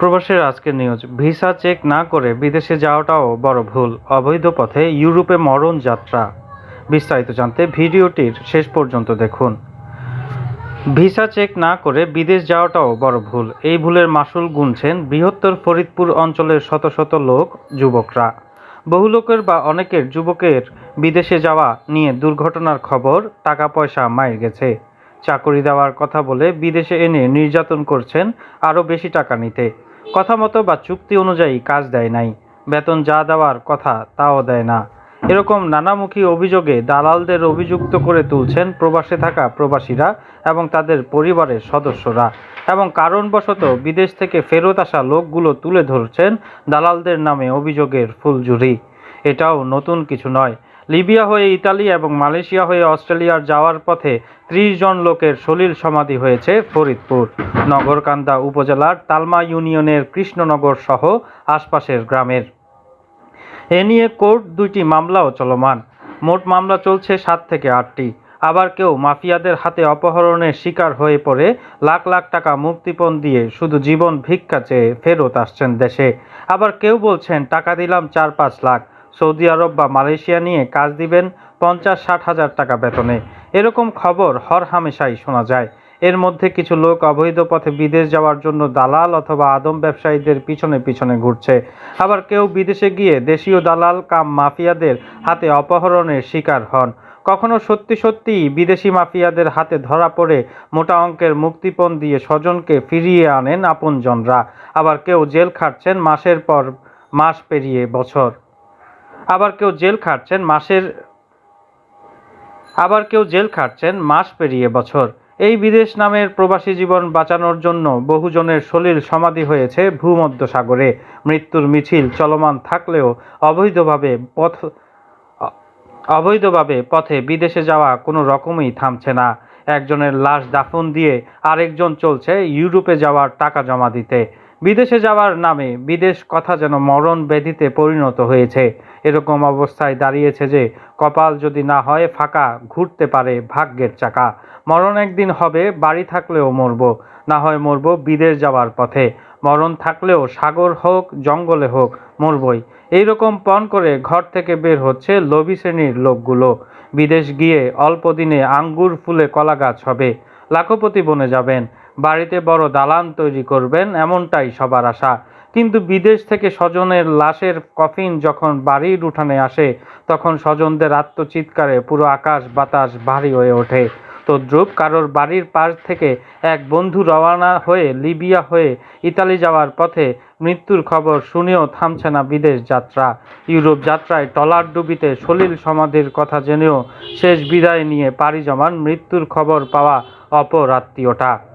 প্রবাসের আজকের news visa check না করে বিদেশে যাওয়াটাও বড় ভুল। অবৈধ পথে ইউরোপে মরণ যাত্রা। বিস্তারিত জানতে ভিডিওটির শেষ পর্যন্ত দেখুন। ভিসা চেক না করে বিদেশ যাওয়াটাও বড় ভুল। এই ভুলের মাসুল গুনছেন বৃহত্তর ফরিদপুর অঞ্চলের শত শত লোক, যুবকরা। বহু লোকের বা অনেকের যুবকের বিদেশে যাওয়া নিয়ে দুর্ঘটনার খবর টাকা পয়সা মায়ের গেছে। চাকরি দেওয়ার কথা বলে বিদেশে এনে নির্যাতন করছেন আরও বেশি টাকা নিতে। কথা মতো বা চুক্তি অনুযায়ী কাজ দেয় নাই। বেতন যা দেওয়ার কথা তাও দেয় না। এরকম নানামুখী অভিযোগে দালালদের অভিযুক্ত করে তুলছেন প্রবাসে থাকা প্রবাসীরা এবং তাদের পরিবারের সদস্যরা। এবং কারণবশত বিদেশ থেকে ফেরত আসা লোকগুলো তুলে ধরছেন দালালদের নামে অভিযোগের ফুলঝুরি। এটাও নতুন কিছু নয়। লিবিয়া হয়ে ইতালি এবং মালয়েশিয়া হয়ে অস্ট্রেলিয়ার যাওয়ার পথে ত্রিশ জন লোকের সলিল সমাধি হয়েছে ফরিদপুর। নগরকান্দা উপজেলার তালমা ইউনিয়নের কৃষ্ণনগর সহ আশপাশের গ্রামের। এ নিয়ে কোর্ট দুইটি মামলাও চলমান। মোট মামলা চলছে সাত থেকে আটটি। আবার কেউ মাফিয়াদের হাতে অপহরণের শিকার হয়ে পড়ে লাখ লাখ টাকা মুক্তিপণ দিয়ে শুধু জীবন ভিক্ষা চেয়ে ফেরত আসছেন দেশে। আবার কেউ বলছেন, টাকা দিলাম চার পাঁচ লাখ। সৌদি আরব বা মালয়েশিয়া নিয়ে কাজ দিবেন পঞ্চাশ ষাট হাজার টাকা বেতনে। এরকম খবর হর হামেশাই শোনা যায়। এর মধ্যে কিছু লোক অবৈধ পথে বিদেশ যাওয়ার জন্য দালাল অথবা আদম ব্যবসায়ীদের পিছনে পিছনে ঘুরছে। আবার কেউ বিদেশে গিয়ে দেশীয় দালাল, কাম মাফিয়াদের হাতে অপহরণের শিকার হন। কখনো সত্যি সত্যি বিদেশি মাফিয়াদের হাতে ধরা পড়ে মোটা অঙ্কের মুক্তিপণ দিয়ে স্বজনকে ফিরিয়ে আনেন আপনজনরা। আবার কেউ জেল খাটছেন মাসের পর মাস পেরিয়ে বছর। আবার কেউ জেল খাটছেন মাসের, আবার কেউ জেল খাটছেন মাস পেরিয়ে বছর। এই বিদেশ নামের প্রবাসী জীবন বাঁচানোর জন্য বহুজনের সলিল সমাধি হয়েছে ভূমধ্য সাগরে মৃত্যুর মিছিল চলমান থাকলেও অবৈধভাবে পথ, অবৈধভাবে পথে বিদেশে যাওয়া কোনো রকমই থামছে না। একজনের লাশ দাফন দিয়ে আরেকজন চলছে ইউরোপে যাওয়ার টাকা জমা দিতে। বিদেশে যাওয়ার নামে বিদেশ কথা যেন মরণ ব্যাধিতে পরিণত হয়েছে। এরকম অবস্থায় দাঁড়িয়েছে যে, কপাল যদি না হয় ফাঁকা, ঘুরতে পারে ভাগ্যের চাকা। মরণ একদিন হবে, বাড়ি থাকলেও মরব। না হয় মরব বিদেশ যাওয়ার পথে। মরণ থাকলেও সাগর হোক, জঙ্গলে হোক, মরবই। এইরকম পণ করে ঘর থেকে বের হচ্ছে লোভী শ্রেণির লোকগুলো। বিদেশ গিয়ে অল্প দিনে আঙ্গুর ফুলে কলা গাছ হবে। লাখপতি বনে যাবেন। বাড়িতে বড় দালান তৈরি করবেন, এমনটাই সবার আশা। কিন্তু বিদেশ থেকে স্বজনের লাশের কফিন যখন বাড়ির উঠানে আসে, তখন স্বজনদের আত্মচিৎকারে পুরো আকাশ বাতাস ভারী হয়ে ওঠে। তদ্রুপ কারোর বাড়ির পাশ থেকে এক বন্ধু রওনা হয়ে লিবিয়া হয়ে ইতালি যাওয়ার পথে মৃত্যুর খবর শুনেও থামছে না বিদেশ যাত্রা। ইউরোপ যাত্রায় টলার ডুবিতে সলিল সমাধির কথা জেনেও শেষ বিদায় নিয়ে পাড়ি জমান মৃত্যুর খবর পাওয়া অপর আত্মীয়টা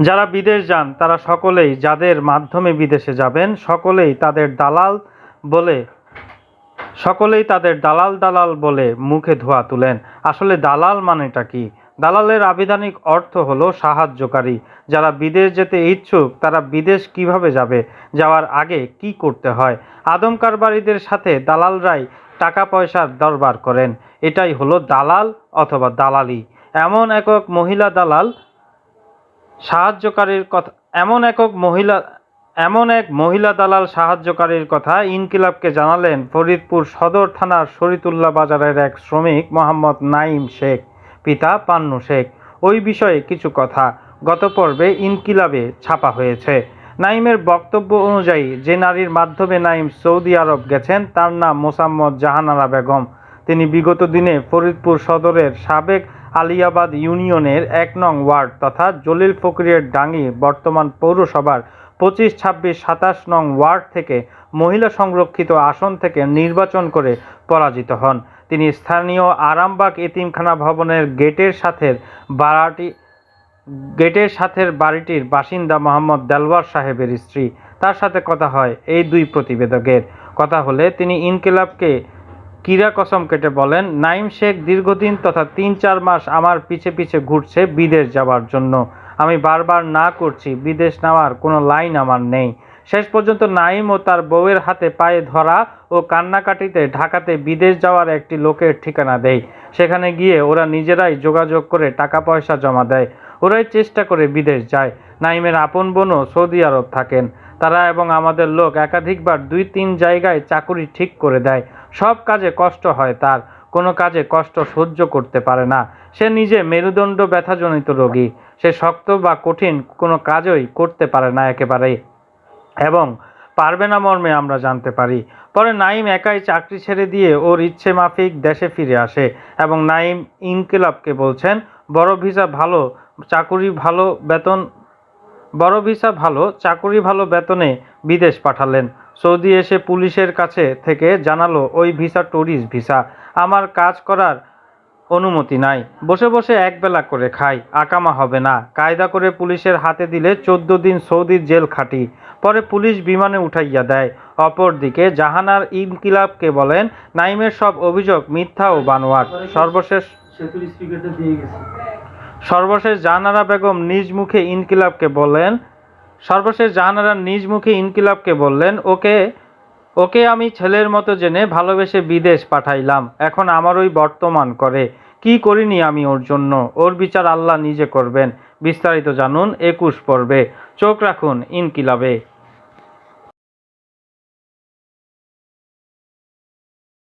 যারা বিদেশ যান, তারা সকলেই যাদের মাধ্যমে বিদেশে যাবেন, সকলেই তাদের দালাল বলে, সকলেই তাদের দালাল দালাল বলে মুখে ধোয়া তুলেন। আসলে দালাল মানেটা কি? দালালের আবিধানিক অর্থ হলো সাহায্যকারী। যারা বিদেশ যেতে ইচ্ছুক, তারা বিদেশ কীভাবে যাবে, যাওয়ার আগে কি করতে হয়? আদম কারবারিদের সাথে দালালরাই টাকা পয়সার দরবার করেন। এটাই হলো দালাল অথবা দালালি। এমন একক মহিলা দালাল সাহায্যকারীর কথা, এমন একক মহিলা, এমন এক মহিলা দালাল সাহায্যকারীর কথা ইনকিলাবকে জানালেন ফরিদপুর সদর থানার শরীতুল্লাহ বাজারের এক শ্রমিক মোহাম্মদ নাইম শেখ, পিতা পান্নু শেখ। ওই বিষয়ে কিছু কথা গত পর্বে ইনকিলাবে ছাপা হয়েছে। নাইমের বক্তব্য অনুযায়ী, যে নারীর মাধ্যমে নাইম সৌদি আরব গেছেন, তার নাম মোসাম্মদ জাহানারা বেগম। তিনি বিগত দিনে ফরিদপুর সদরের সাবেক আলিয়াবাদ ইউনিয়নের এক নং ওয়ার্ড তথা জলিল ফকরিয়ের ডাঙ্গি বর্তমান পৌরসভার পঁচিশ, ছাব্বিশ, সাতাশ নং ওয়ার্ড থেকে মহিলা সংরক্ষিত আসন থেকে নির্বাচন করে পরাজিত হন। তিনি স্থানীয় আরামবাগ এতিমখানা ভবনের গেটের সাথে বারাটি গেটের সাথের বাড়িটির বাসিন্দা মোহাম্মদ দেলওয়ার সাহেবের স্ত্রী। তার সাথে কথা হয় এই দুই প্রতিবেদকের। কথা হলে তিনি ইনকিলাবকে কিরা কসম কেটে বলেন, নাইম শেখ দীর্ঘদিন তথা তিন চার মাস আমার পিছে পিছে ঘুরছে বিদেশ যাওয়ার জন্য। আমি বারবার না করছি, বিদেশ নেওয়ার কোনো লাইন আমার নেই। শেষ পর্যন্ত নাইম ও তার বউয়ের হাতে পায়ে ধরা ও কান্নাকাটিতে ঢাকাতে বিদেশ যাওয়ার একটি লোকের ঠিকানা দেয় সেখানে গিয়ে ওরা নিজেরাই যোগাযোগ করে টাকা পয়সা জমা দেয়। ওরাই চেষ্টা করে বিদেশ যায়। নাইমের আপন বোনও সৌদি আরব থাকেন। তারা এবং আমাদের লোক একাধিকবার দুই তিন জায়গায় চাকুরি ঠিক করে দেয়। সব কাজে কষ্ট হয়, তার কোনো কাজে কষ্ট সহ্য করতে পারে না। সে নিজে মেরুদণ্ড ব্যথাজনিত রোগী। সে শক্ত বা কঠিন কোনো কাজই করতে পারে না একেবারেই। এবং পারবে না মর্মে আমরা জানতে পারি। পরে নাইম একাই চাকরি ছেড়ে দিয়ে ওর ইচ্ছে মাফিক দেশে ফিরে আসে এবং নাইম ইনকিলাবকে বলছেন, বড় ভিসা ভালো, চাকুরি ভালো বেতন, বড় ভিসা ভালো, চাকুরি ভালো বেতনে বিদেশ পাঠালেন। সৌদি এসে পুলিশের কাছে থেকে জানালো, ওই ভিসা ট্যুরিস্ট ভিসা। আমার কাজ করার অনুমতি নাই। বসে বসে একবেলা করে খাই, আকামা হবে না। কায়দা করে পুলিশের হাতে দিলে চোদ্দ দিন সৌদির জেল খাটি। পরে পুলিশ বিমানে উঠাইয়া দেয়। অপরদিকে জাহানার ইনকিলাবকে বলেন, নাইমের সব অভিযোগ মিথ্যা ও বানোয়াট। সর্বশেষ সর্বশেষ জাহানারা বেগম নিজ মুখে ইনকিলাবকে বললেন সর্বশেষ জাহানারা নিজ মুখে ইনকিলাবকে বললেন, ওকে ওকে আমি ছেলের মতো জেনে ভালোবেসে বিদেশ পাঠাইলাম। এখন আমার ওই বর্তমান করে। কি করিনি আমি ওর জন্য? ওর বিচার আল্লাহ নিজে করবেন। বিস্তারিত জানুন, একুশ পর্বে। চোখ রাখুন ইনকিলাবে।